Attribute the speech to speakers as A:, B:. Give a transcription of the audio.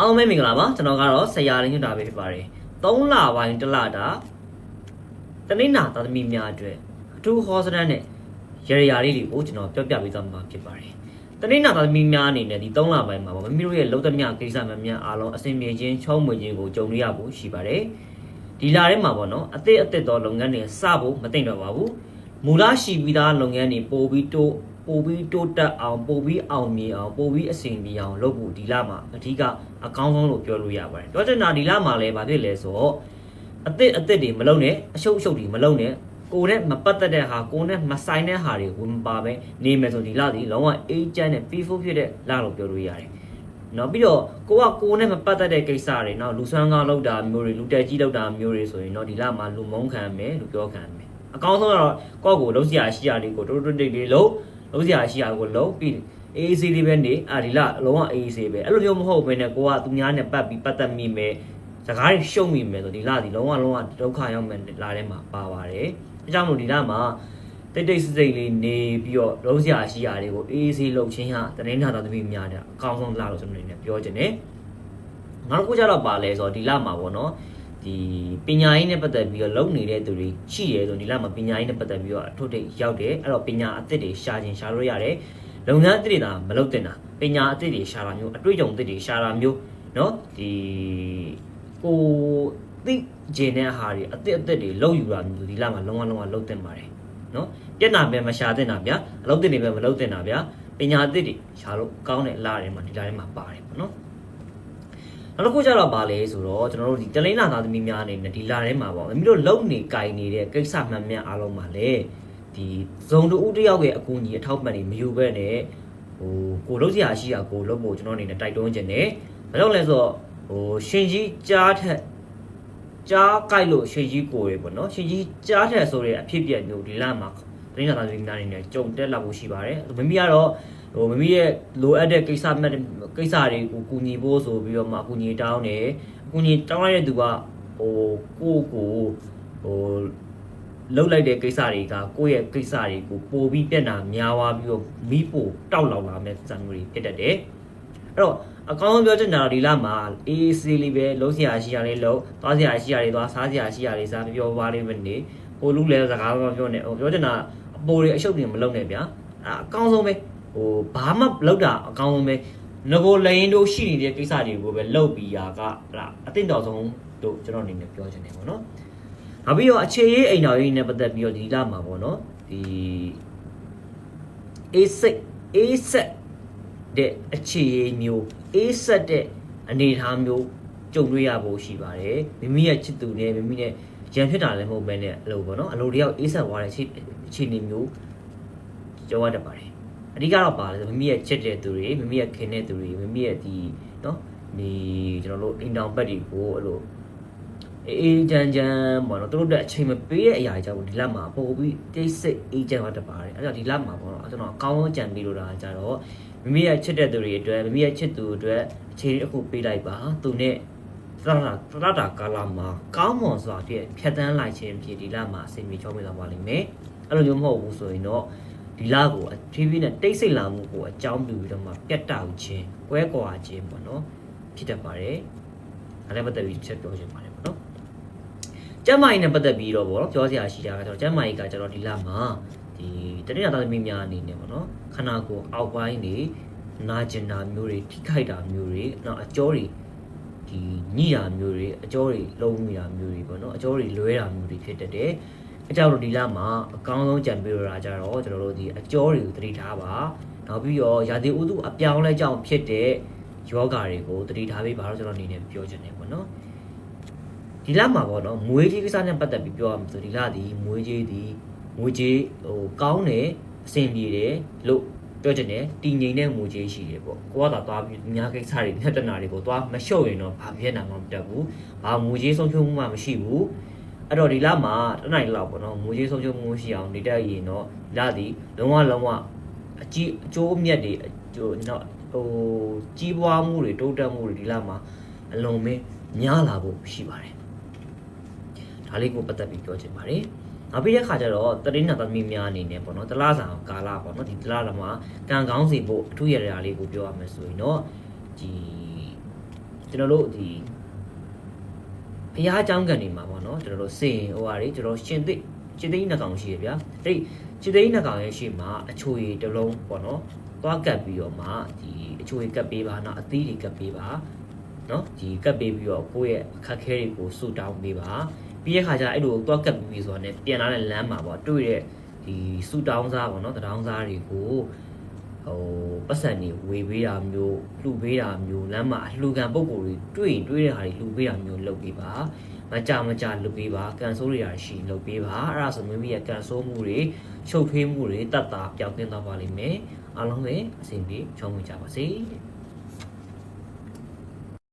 A: အားလုံးပဲမင်္ဂလာပါကျွန်တော်ကတော့ဆရာရင်းညွှန်တာပဲဖြစ်ပါတယ်3လပိုင်းတစ်လတာတနင်္လာသားသမီးများအတွက်အထူးဟောစတန်နဲ့ရရရာလေးတွေကိုကျွန်တော်ပြောပြပေးသွားမှာဖြစ်ပါတယ်တနင်္လာသားသမီးများအနေနဲ့ဒီ3လပိုင်းမှာပေါ့မမီတို့ရဲ့လုံးသမျှကိစ္စမှများအားလုံးအဆင်ပြေခြင်းချောမွေခြင်းကိုကြုံရဖို့ရှိပါတယ်ဒီလာထဲမှာပေါ့နော်အသစ်အသစ်သောလုပ်ငန်းတွေစဖို့မသိမ့်တော့ပါဘူးမူလရှိပြီးသားလုပ်ငန်းတွေပို့ပြီးတိုး ပို့ပြီးတိုးတက်အောင်ပို့ပြီးအောင်မြင်အောင်ပို့ပြီးအဆင်ပြေအောင်လုပ်ဖို့ဒီလမှာအဓိကအကောင်းဆုံးလို့ပြောလို့ရပါတယ်ပြောချင်တာဒီလမှာလည်းဘာဖြစ်လဲဆိုတော့အသစ်အသစ်တွေမလုပ်နဲ့အရှုပ်အရှုပ်တွေမလုပ်နဲ့ကိုယ်နဲ့မပတ်သက်တဲ့ဟာကိုယ်နဲ့မဆိုင်တဲ့ဟာတွေဝင်မပါပဲနေမယ်ဆိုဒီလဒီလုံးဝအေးချမ်းတဲ့ peaceful ဖြစ်တဲ့လလို့ပြောလို့ရတယ်နော်ပြီးတော့ကိုကကိုယ်နဲ့မပတ်သက်တဲ့ကိစ္စတွေနော်လူဆွမ်းကားလောက်တာမျိုးတွေလူတက်ကြီးလောက်တာမျိုးတွေဆိုရင်တော့ဒီလမှာလူမုန်းခံမယ်လူပြောခံမယ်အကောင်းဆုံးကတော့ကိုယ့်ကိုလုံးစရာရှိရာလေးကိုတိုးတိုးတိတ်တိတ်လုံး လုံးစရာရှိရာကိုလုံးပြီး AAC လေးပဲနေအာဒီလအလုံးဝ AAC ပဲအဲ့လိုမျိုးမဟုတ်ဘဲနဲ့ကိုကသူများနဲ့ပတ်ပြီးပတ်သက်မိမယ်စကားတွေရှုံမိမယ်ဆိုဒီလဒီလုံးဝလုံးဝဒုက္ခရောက်မယ်လာထဲမှာပါပါတယ်အဲကြောင့်မို့ဒီလမှာတိတ်တိတ်စိတ်စိတ်လေးနေပြီးတော့လုံးစရာရှိရာတွေကို AAC လုပ်ချင်းဟာတနေ့နာတော်သမီးများတဲ့အကောင်းဆုံးလာလို့ကျွန်တော်အနေနဲ့ပြောချင်တယ်နောက်တစ်ခုကျတော့ပါလဲဆိုတော့ဒီလမှာပေါ့နော် ဒီပညာရေးနဲ့ပတ်သက်ပြီးတော့လုပ်နေတဲ့သူတွေရှိရဲဆိုဒီလမှာပညာရေးနဲ့ပတ်သက်ပြီးတော့အထွတ်ထိပ်ရောက်တယ်အဲ့တော့ပညာအသစ်တွေရှာခြင်းရှာလို့ရတယ်လုပ်ငန်းအသစ်တွေဒါမလုပ်တင်တာပညာအသစ်တွေရှာတာမျိုးအတွေ့အကြုံအသစ်တွေရှာတာမျိုးเนาะဒီကိုသိကျင်တဲ့ဟာတွေအသစ်အသစ်တွေလုပ်ယူတာမျိုးဒီလမှာလုံးဝလုံးဝလုပ်တင်ပါတယ်เนาะပြက်နာပဲမရှာတင်တာဗျာအလုပ်တင်တွေပဲမလုပ်တင်တာဗျာပညာအသစ်တွေရှာလို့ကောင်းတဲ့အလားတွေမှာဒီလားတွေမှာပါတယ်ပေါ့နော် နောက်တစ်ခုကျတော့ဗာလဲဆိုတော့ကျွန်တော်တို့ဒီတလိန်းလာသားသမီးများအနေနဲ့ဒီလာထဲမှာပေါ့မိမိတို့လုံနေကြိုင်နေတဲ့ကိစ္စမှန်မှန်အားလုံးမှာလေဒီဇုံတူဦးတယောက်ရဲ့အကူအညီအထောက်ပံ့တွေမယူဘဲနဲ့ဟိုကိုလုံးစရာရှိတာကိုလုံးဖို့ကျွန်တော်အနေနဲ့တိုက်တွန်းခြင်းနဲ့ဘာကြောင့်လဲဆိုတော့ဟိုရှင်ကြီးကြားထက်ကြားကြိုက်လို့ရှင်ကြီးကိုရပေါ့နော်ရှင်ကြီးကြားထက်ဆိုတဲ့အဖြစ်အပျက်မျိုးဒီလာမှာ တလိန်းလာသားသမီးများအနေနဲ့ကြုံတက်လာဖို့ရှိပါတယ်မမီကတော့ဟိုမမီရဲ့လိုအပ်တဲ့ကိစ္စမှတ်ကိစ္စတွေကိုကူညီဖို့ဆိုပြီးတော့မှအကူညီတောင်းတယ်အကူညီတောင်းလိုက်တဲ့သူကဟိုကိုယ့်ကိုဟိုလှုပ်လိုက်တဲ့ကိစ္စတွေကကိုယ့်ရဲ့ကိစ္စတွေကိုပို့ပြီးပြက်တာများသွားပြီးတော့မိဖို့တောက်လောင်လာမဲ့စံမျိုးတွေဖြစ်တတ်တယ်အဲ့တော့အကောင်းဆုံးပြောချင်တာတော့ဒီလမှာ AAC လေးပဲလုံးစရာရှိရလေးလုံးသွားစရာရှိရလေးသွားစားစရာရှိရလေးစားပြောပါလေးမနေဟိုလူလည်းစကားမပြောနဲ့ဟိုပြောချင်တာအ ပေါ်တွေအရှုပ်တွေမလုပ်နဲ့ဗျာအဲ့အကောင်းဆုံးပဲဟိုဘာမှလောက်တာအကောင်းဆုံးပဲငကိုလရင်တို့ရှိနေတဲ့ကိစ္စတွေကိုပဲလောက်ပြီးရာကဟလာအတင်တော်ဆုံးတို့ကျွန်တော်အနေနဲ့ပြောချင်တယ်ပေါ့နော်။နောက်ပြီးတော့အခြေရေးအိမ်တော်ရေးနဲ့ပတ်သက်ပြီးတော့ဒီလမှာပေါ့နော်ဒီအေးစိတ်အေးဆက်တဲ့အခြေရေးမျိုးအေးဆက်တဲ့အနေအထားမျိုးကြုံတွေ့ရဖို့ရှိပါတယ်။မိမိရဲ့ချစ်သူနဲ့မိမိနဲ့ ရန်ဖြစ်တာလည်းမဟုတ်ပဲနဲ့အလိုပေါ့နော်အလိုတယောက်အေးဆက်သွားတဲ့အခြေအနေမျိုးကြောက်ရတတ်ပါတယ်အဓိကတော့ပါလဲဆိုမမိရဲ့ချစ်တဲ့သူတွေမမိရဲ့ခင်တဲ့သူတွေမမိရဲ့ဒီနော်ဒီကျွန်တော်တို့အင်တောင်ဘက်တွေကိုအဲ့လိုအေးအေးချမ်းချမ်းပေါ့နော်သူတို့တက်အချိန်မပေးတဲ့အရာကြောင့်ဒီလက်မှာပို့ပြီးတိတ်ဆိတ်အေးချမ်းသွားတတ်ပါတယ်အဲ့တော့ဒီလက်မှာပေါ့နော်ကျွန်တော်အကောင်းဆုံးကြံပြီးလို့တာကြတော့မမိရဲ့ချစ်တဲ့သူတွေအတွက်မမိရဲ့ချစ်သူအတွက်အချိန်တစ်ခုပေးလိုက်ပါသူနဲ့ သရတာသရတာကာလာမှာကောင်းမွန်စွာဖြင့်ဖြတ်တန်းလိုက်ခြင်းဖြစ်ဒီလက်မှာအစီအမီချောမိလာပါလိမ့်မယ်အဲ့လိုမျိုးမဟုတ်ဘူးဆိုရင်တော့ဒီလကိုအဖြည်းဖြည်းနဲ့တိတ်ဆိတ်လာမှုကိုအကြောင်းပြုပြီးတော့မှပြတ်တောက်ခြင်းကွဲကွာခြင်းပေါ့နော်ဖြစ်တတ်ပါတယ်။အဲဒါပတ်သက်ပြီးချက်ပြောချင်ပါတယ်ပေါ့နော်။ကျမ်းမာရေးနဲ့ပတ်သက်ပြီးတော့ပေါ့နော်ပြောစရာရှိတာကကျွန်တော်ကျမ်းမာရေးကကျွန်တော်ဒီလမှာဒီတတိယသားသမီးများအနေနဲ့ပေါ့နော်ခန္ဓာကိုယ်အောက်ပိုင်းနေနာကျင်တာမျိုးတွေထိခိုက်တာမျိုးတွေနောက်အကျောတွေ ဒီညိတာမျိုးတွေအကျောတွေလုံးမိတာမျိုးတွေပေါ့နော်အကျောတွေလွဲတာမျိုးတွေဖြစ်တတ်တယ်။အကြောင်းတို့ဒီလမှာအကောင်းဆုံးကြံပြရတာကြတော့ကျွန်တော်တို့ဒီအကျော်တွေကိုသတိထားပါနောက်ပြီးတော့ရာသီဥတုအပြောင်းလဲကြောင့်ဖြစ်တဲ့ယောဂါတွေကိုသတိထားပေးပါတော့ကျွန်တော်အနေနဲ့ပြောချင်တယ်ပေါ့နော်ဒီလမှာပေါ့နော်မွေးကြီးကိစ္စနဲ့ပတ်သက်ပြီးပြောရမှာဆိုဒီလဒီမွေးကြီးဒီမွေးကြီးဟိုကောင်းတယ်အဆင်ပြေတယ်လို့ ပြောချင်တယ်တည်ငြိမ်တဲ့မွေးကြီးရှိတယ်ပေါ့ကိုကသာသွားပြီးအများကိစ္စတွေညှက်တနာတွေကိုသွားမလျှော့ရင်တော့ဘာဖြစ်နိုင်မှမတတ်ဘူးဘာမွေးကြီးဆုံးဖြုံးမှုမှမရှိဘူးအဲ့တော့ဒီလမှာတနိုင်လောက်ပေါ့နော်ငွေကြေးဆုံးရှုံးမှုရှိအောင်နေတတ်ရင်တော့ဒီလဒီလုံးဝလုံးဝအကြီးအကျိုးအမြတ်တွေအကျိုးနော်ဟိုကြီးပွားမှုတွေတိုးတက်မှုတွေဒီလမှာအလုံးမင်းများလာဖို့ရှိပါတယ်ဒါလေးကိုပတ်သက်ပြီးပြောချင်ပါတယ် နောက်ပြီးတဲ့ခါကျတော့တရင်းနာသမီးများအနေနဲ့ပေါ့နော်တလားစာကာလာပေါ့နော်ဒီတလားလာမှာကံကောင်းစီဖို့အထူးရရာလေးကိုပြောရမယ်ဆိုရင်တော့ဒီတကျွန်တော်တို့ဒီဘုရားအကြောင်းကန်နေမှာပေါ့နော်ကျွန်တော်တို့စင်ဟိုဟာတွေကျွန်တော်ရှင်သိရှင်သိနှစ်ကောင်ရှိရဗျာအဲ့ဒီရှင်သိနှစ်ကောင်ရဲ့ရှေ့မှာအချိုရည်တစ်လုံးပေါ့နော်သွားကပ်ပြီးတော့မှဒီအချိုရည်ကပ်ပေးပါနော်အသီးတွေကပ်ပေးပါနော်ဒီကပ်ပေးပြီးတော့ကိုယ့်ရဲ့အခက်ခဲတွေကိုဆူတောင်းပေးပါ ပြီးတဲ့ခါကျအဲ့လိုသွားကပ်ပြီးပြီဆိုတာနဲ့ပြန်လာတဲ့လမ်းမှာပေါ့တွေ့တဲ့ဒီဆူတောင်းစားပေါ့နော်တတောင်းစားတွေကိုဟိုပတ်စံတွေဝေပေးတာမျိုးလှူပေးတာမျိုးလမ်းမှာအလှူခံပုံကိုယ်တွေတွေ့ရင်တွေ့တဲ့ဟာတွေလှူပေးတာမျိုးလုပ်ပေးပါမကြမကြလှူပေးပါကန်ဆိုးတွေရရှိလှူပေးပါအဲ့ဒါဆိုမိမိရဲ့ကန်ဆိုးမှုတွေချုပ်ထွေးမှုတွေတတ်တာပျောက်သင်းသွားပါလိမ့်မယ်အားလုံးပဲအစဉ်ပြေချောင်းဝင်ကြပါစေ